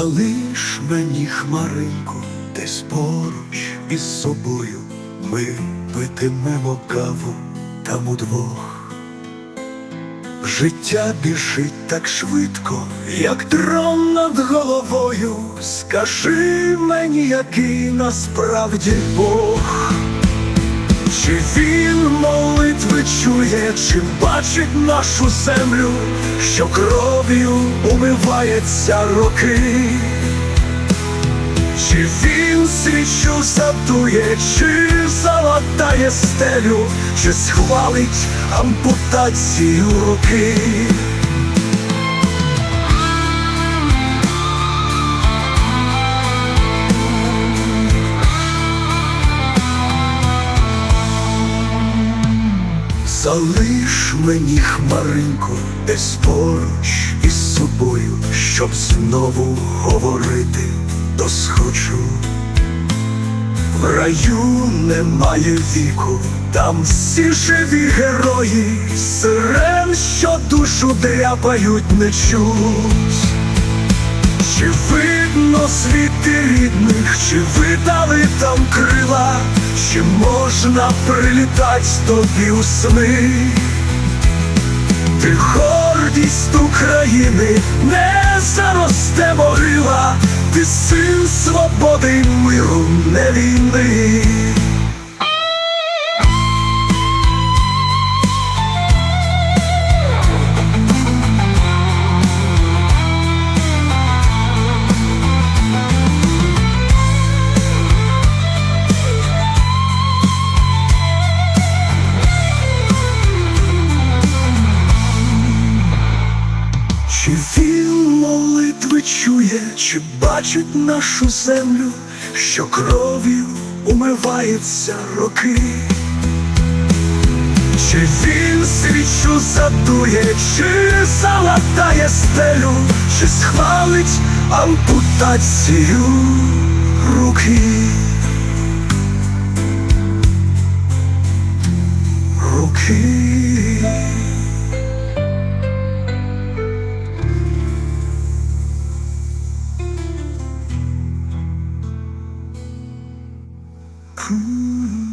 Залиш мені хмаринку, десь поруч із собою ми питимемо каву там удвох. Життя біжить так швидко, як дрон над головою. Скажи мені, який насправді Бог. Чує, чи бачить нашу землю, що кров'ю умивається роки? Чи він свічу задує, чи залатає стелю, чи схвалить ампутацію руки? Залиш мені хмаринку десь поруч із собою, щоб знову говорити досхочу. В раю немає віку, там всі живі герої, сирен, що душу дряпають, не чуть. Чи видно світи рідних, чи видали там крила, чи можна прилітать тобі у сни? Ти гордість України, не заросте могила, ти син свободи миру, не війни. Чи він молитви чує, чи бачить нашу землю, що кров'ю умиваються роки? Чи він свічу задує, чи залатає стелю, чи схвалить ампутацію? Руки Mm-hmm.